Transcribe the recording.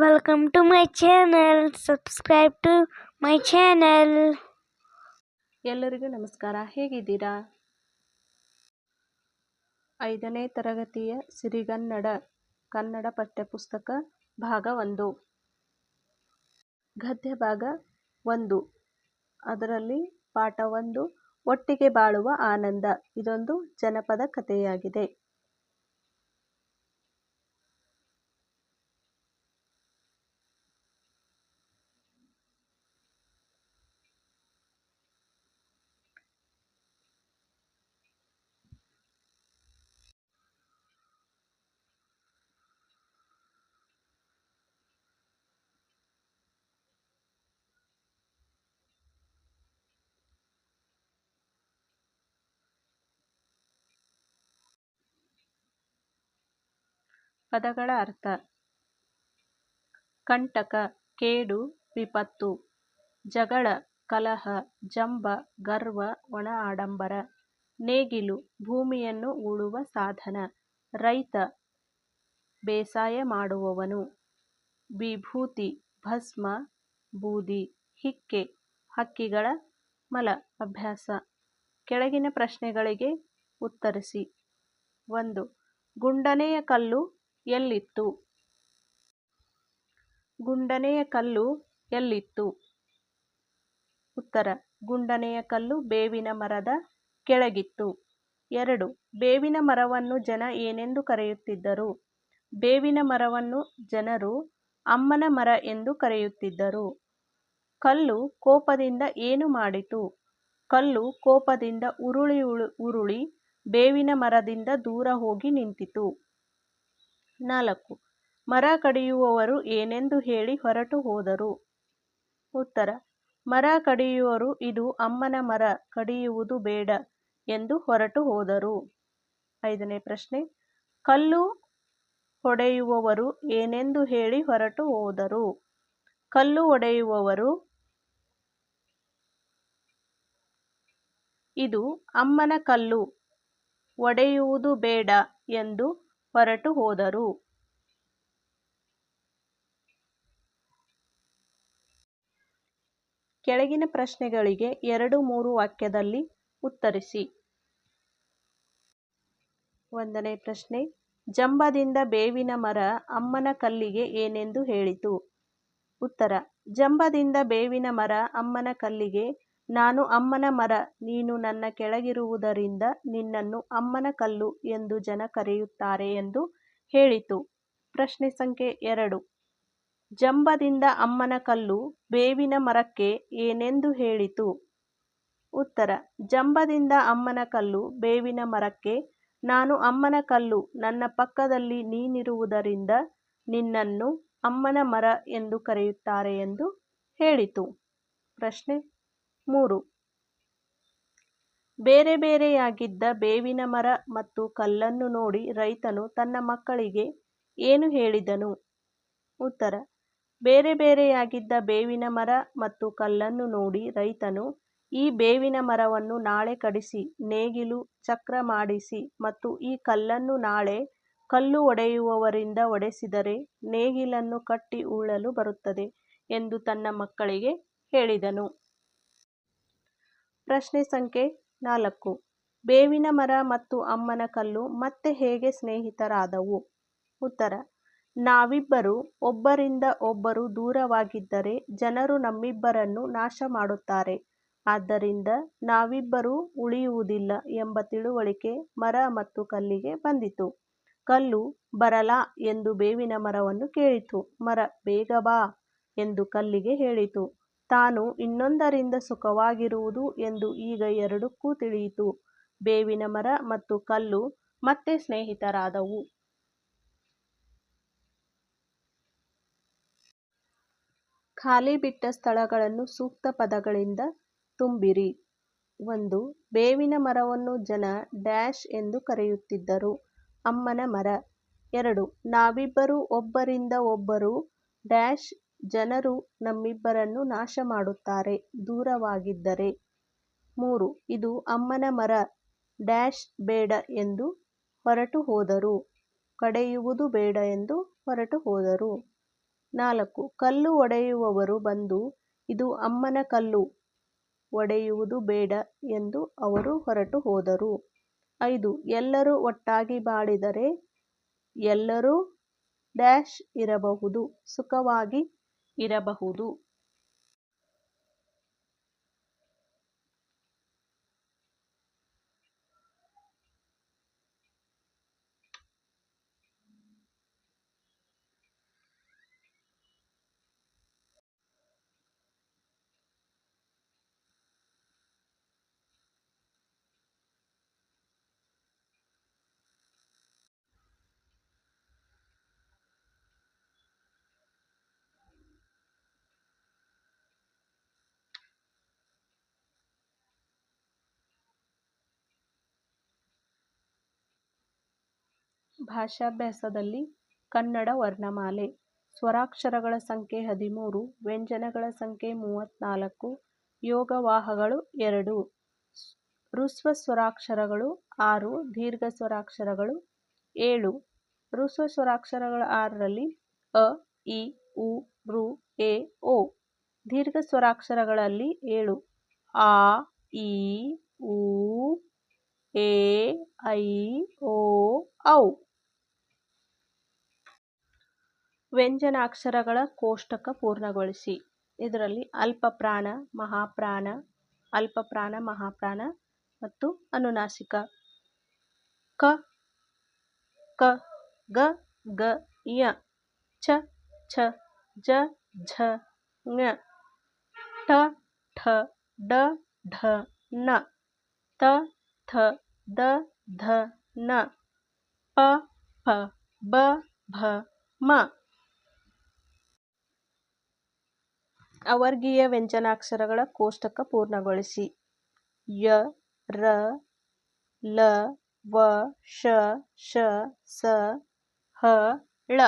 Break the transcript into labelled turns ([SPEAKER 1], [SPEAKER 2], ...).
[SPEAKER 1] Welcome to my channel. Subscribe to my channel.
[SPEAKER 2] ಎಲ್ಲರಿಗೂ ನಮಸ್ಕಾರ. ಹೇಗಿದ್ದೀರಾ? ಐದನೇ ತರಗತಿಯ ಸಿರಿಗನ್ನಡ ಕನ್ನಡ ಪಠ್ಯಪುಸ್ತಕ ಭಾಗ ಒಂದು. ಗದ್ಯ ಭಾಗ ಒಂದು. ಅದರಲ್ಲಿ ಪಾಠ ಒಂದು. ಒಟ್ಟಿಗೆ ಬಾಳುವ ಆನಂದ. ಇದೊಂದು ಜನಪದ ಕಥೆಯಾಗಿದೆ. ಪದಗಳ ಅರ್ಥ. ಕಂಟಕ, ಕೇಡು, ವಿಪತ್ತು, ಜಗಳ, ಕಲಹ, ಜಂಬ, ಗರ್ವ, ಒಣ ಆಡಂಬರ, ನೇಗಿಲು, ಭೂಮಿಯನ್ನು ಉಳುವ ಸಾಧನ, ರೈತ, ಬೇಸಾಯ ಮಾಡುವವನು, ವಿಭೂತಿ, ಭಸ್ಮ, ಬೂದಿ, ಹಿಕ್ಕೆ, ಹಕ್ಕಿಗಳ ಮಲ, ಅಭ್ಯಾಸ. ಕೆಳಗಿನ ಪ್ರಶ್ನೆಗಳಿಗೆ ಉತ್ತರಿಸಿ. ಒಂದು, ಗುಂಡನೆಯ ಕಲ್ಲು ಎಲ್ಲಿತ್ತು? ಗುಂಡನೆಯ ಕಲ್ಲು ಎಲ್ಲಿತ್ತು? ಉತ್ತರ, ಗುಂಡನೆಯ ಕಲ್ಲು ಬೇವಿನ ಮರದ ಕೆಳಗಿತ್ತು. ಎರಡು, ಬೇವಿನ ಮರವನ್ನು ಜನ ಏನೆಂದು ಕರೆಯುತ್ತಿದ್ದರು? ಬೇವಿನ ಮರವನ್ನು ಜನರು ಅಮ್ಮನ ಮರ ಎಂದು ಕರೆಯುತ್ತಿದ್ದರು. ಕಲ್ಲು ಕೋಪದಿಂದ ಏನು ಮಾಡಿತು? ಕಲ್ಲು ಕೋಪದಿಂದ ಉರುಳಿ ಉರುಳಿ ಬೇವಿನ ಮರದಿಂದ ದೂರ ಹೋಗಿ ನಿಂತಿತು. ನಾಲ್ಕು. ಮರ ಕಡಿಯುವವರು ಏನೆಂದು ಹೇಳಿ ಹೊರಟು ಹೋದರು. ಉತ್ತರ. ಮರ ಕಡಿಯುವರು ಇದು ಅಮ್ಮನ ಮರ, ಕಡಿಯುವುದು ಬೇಡ ಎಂದು ಹೊರಟು ಹೋದರು. ಐದನೇ ಪ್ರಶ್ನೆ. ಕಲ್ಲು ಹೊಡೆಯುವವರು ಏನೆಂದು ಹೇಳಿ ಹೊರಟು ಹೋದರು. ಕಲ್ಲು ಹೊಡೆಯುವವರು ಇದು ಅಮ್ಮನ ಕಲ್ಲು, ಒಡೆಯುವುದು ಬೇಡ ಎಂದು ಹೊರಟು ಹೋದರು. ಕೆಳಗಿನ ಪ್ರಶ್ನೆಗಳಿಗೆ ಎರಡು ಮೂರು ವಾಕ್ಯದಲ್ಲಿ ಉತ್ತರಿಸಿ. ಒಂದನೇ ಪ್ರಶ್ನೆ, ಜಂಬದಿಂದ ಬೇವಿನ ಮರ ಅಮ್ಮನ ಕಲ್ಲಿಗೆ ಏನೆಂದು ಹೇಳಿತು. ಉತ್ತರ, ಜಂಬದಿಂದ ಬೇವಿನ ಮರ ಅಮ್ಮನ ಕಲ್ಲಿಗೆ ನಾನು ಅಮ್ಮನ ಮರ, ನೀನು ನನ್ನ ಕೆಳಗಿರುವುದರಿಂದ ನಿನ್ನನ್ನು ಅಮ್ಮನ ಕಲ್ಲು ಎಂದು ಜನ ಕರೆಯುತ್ತಾರೆ ಎಂದು ಹೇಳಿತು. ಪ್ರಶ್ನೆ ಸಂಖ್ಯೆ ಎರಡು. ಜಂಬದಿಂದ ಅಮ್ಮನ ಕಲ್ಲು ಬೇವಿನ ಮರಕ್ಕೆ ಏನೆಂದು ಹೇಳಿತು? ಉತ್ತರ. ಜಂಬದಿಂದ ಅಮ್ಮನ ಕಲ್ಲು ಬೇವಿನ ಮರಕ್ಕೆ, ನಾನು ಅಮ್ಮನ ಕಲ್ಲು, ನನ್ನ ಪಕ್ಕದಲ್ಲಿ ನೀನಿರುವುದರಿಂದ ನಿನ್ನನ್ನು ಅಮ್ಮನ ಮರ ಎಂದು ಕರೆಯುತ್ತಾರೆ ಎಂದು ಹೇಳಿತು. ಪ್ರಶ್ನೆ ಮೂರು. ಬೇರೆ ಬೇರೆಯಾಗಿದ್ದ ಬೇವಿನ ಮರ ಮತ್ತು ಕಲ್ಲನ್ನು ನೋಡಿ ರೈತನು ತನ್ನ ಮಕ್ಕಳಿಗೆ ಏನು ಹೇಳಿದನು? ಉತ್ತರ. ಬೇರೆ ಬೇರೆಯಾಗಿದ್ದ ಬೇವಿನ ಮರ ಮತ್ತು ಕಲ್ಲನ್ನು ನೋಡಿ ರೈತನು ಈ ಬೇವಿನ ಮರವನ್ನು ನಾಳೆ ಕಡಿಸಿ, ನೇಗಿಲು, ಚಕ್ರ ಮಾಡಿಸಿ ಮತ್ತು ಈ ಕಲ್ಲನ್ನು ನಾಳೆ ಕಲ್ಲು ಒಡೆಯುವವರಿಂದ ಒಡೆಸಿದರೆ ನೇಗಿಲನ್ನು ಕಟ್ಟಿ ಉಳಲು ಬರುತ್ತದೆ ಎಂದು ತನ್ನ ಮಕ್ಕಳಿಗೆ ಹೇಳಿದನು. ಪ್ರಶ್ನೆ ಸಂಖ್ಯೆ ನಾಲ್ಕು. ಬೇವಿನ ಮರ ಮತ್ತು ಅಮ್ಮನ ಕಲ್ಲು ಮತ್ತೆ ಹೇಗೆ ಸ್ನೇಹಿತರಾದವು? ಉತ್ತರ, ನಾವಿಬ್ಬರು ಒಬ್ಬರಿಂದ ಒಬ್ಬರು ದೂರವಾಗಿದ್ದರೆ ಜನರು ನಮ್ಮಿಬ್ಬರನ್ನು ನಾಶ ಮಾಡುತ್ತಾರೆ. ಆದ್ದರಿಂದ ನಾವಿಬ್ಬರೂ ಉಳಿಯುವುದಿಲ್ಲ ಎಂಬ ತಿಳುವಳಿಕೆ ಮರ ಮತ್ತು ಕಲ್ಲಿಗೆ ಬಂದಿತು. ಕಲ್ಲು, ಬರಲಾ ಎಂದು ಬೇವಿನ ಮರವನ್ನು ಕೇಳಿತು. ಮರ, ಬೇಗ ಬಾ ಎಂದು ಕಲ್ಲಿಗೆ ಹೇಳಿತು. ತಾನು ಇನ್ನೊಂದರಿಂದ ಸುಖವಾಗಿರುವುದು ಎಂದು ಈಗ ಎರಡಕ್ಕೂ ತಿಳಿಯಿತು. ಬೇವಿನ ಮರ ಮತ್ತು ಕಲ್ಲು ಮತ್ತೆ ಸ್ನೇಹಿತರಾದವು. ಖಾಲಿ ಬಿಟ್ಟ ಸ್ಥಳಗಳನ್ನು ಸೂಕ್ತ ಪದಗಳಿಂದ ತುಂಬಿರಿ. ಒಂದು, ಬೇವಿನ ಮರವನ್ನು ಜನ ಡ್ಯಾಶ್ ಎಂದು ಕರೆಯುತ್ತಿದ್ದರು. ಅಮ್ಮನ ಮರ. ಎರಡು, ನಾವಿಬ್ಬರು ಒಬ್ಬರಿಂದ ಒಬ್ಬರು ಡ್ಯಾಶ್ ಜನರು ನಮ್ಮಿಬ್ಬರನ್ನು ನಾಶ ಮಾಡುತ್ತಾರೆ ದೂರವಾಗಿದ್ದರೆ. ಮೂರು, ಇದು ಅಮ್ಮನ ಮರ, ಡ್ಯಾಶ್ ಬೇಡ ಎಂದು ಹೊರಟು ಹೋದರು. ಕಡೆಯುವುದು ಬೇಡ ಎಂದು ಹೊರಟು ಹೋದರು. ನಾಲ್ಕು, ಕಲ್ಲು ಒಡೆಯುವವರು ಬಂದು, ಇದು ಅಮ್ಮನ ಕಲ್ಲು, ಒಡೆಯುವುದು ಬೇಡ ಎಂದು ಅವರು ಹೊರಟು ಹೋದರು. ಐದು, ಎಲ್ಲರೂ ಒಟ್ಟಾಗಿ ಬಾಳಿದರೆ ಎಲ್ಲರೂ ಡ್ಯಾಶ್ ಇರಬಹುದು, ಸುಖವಾಗಿ ಇರಬಹುದು. ಭಾಷಾಭ್ಯಾಸದಲ್ಲಿ ಕನ್ನಡ ವರ್ಣಮಾಲೆ. ಸ್ವರಾಕ್ಷರಗಳ ಸಂಖ್ಯೆ ಹದಿಮೂರು, ವ್ಯಂಜನಗಳ ಸಂಖ್ಯೆ ಮೂವತ್ತ್ನಾಲ್ಕು ಯೋಗವಾಹಗಳು ಎರಡು. ಋಸ್ವ ಸ್ವರಾಕ್ಷರಗಳು ಆರು, ದೀರ್ಘ ಸ್ವರಾಕ್ಷರಗಳು ಏಳು. ಋಸ್ವ ಸ್ವರಾಕ್ಷರಗಳ ಆರರಲ್ಲಿ ಅ, ಇ, ಉ ಋ ಎ, ಓ. ದೀರ್ಘ ಸ್ವರಾಕ್ಷರಗಳಲ್ಲಿ ಏಳು. ಆ, ಇ, ಉ, ಎ, ಐ, ಓ, ಔ. ವ್ಯಂಜನಾಕ್ಷರಗಳ ಕೋಷ್ಟಕ ಪೂರ್ಣಗೊಳಿಸಿ. ಇದರಲ್ಲಿ ಅಲ್ಪಪ್ರಾಣ, ಮಹಾಪ್ರಾಣ ಅಲ್ಪಪ್ರಾಣ, ಮಹಾಪ್ರಾಣ ಮತ್ತು ಅನುನಾಸಿಕ. ಕ ಕ, ಗ ಗ, ಯ ಛ ಛ ಜ, ಝ, ಞ ಟ ಠ ಡ ಢ ನ ತ, ಥ, ದ, ಧ, ನ, ಪ ಫ ಬ, ಭ, ಮ. ಅವರ್ಗೀಯ ವ್ಯಂಜನಾಕ್ಷರಗಳ ಕೋಷ್ಟಕ ಪೂರ್ಣಗೊಳಿಸಿ. ಯ ರ ಲ ವ ಶ ಶ ಸ ಹ ಳ.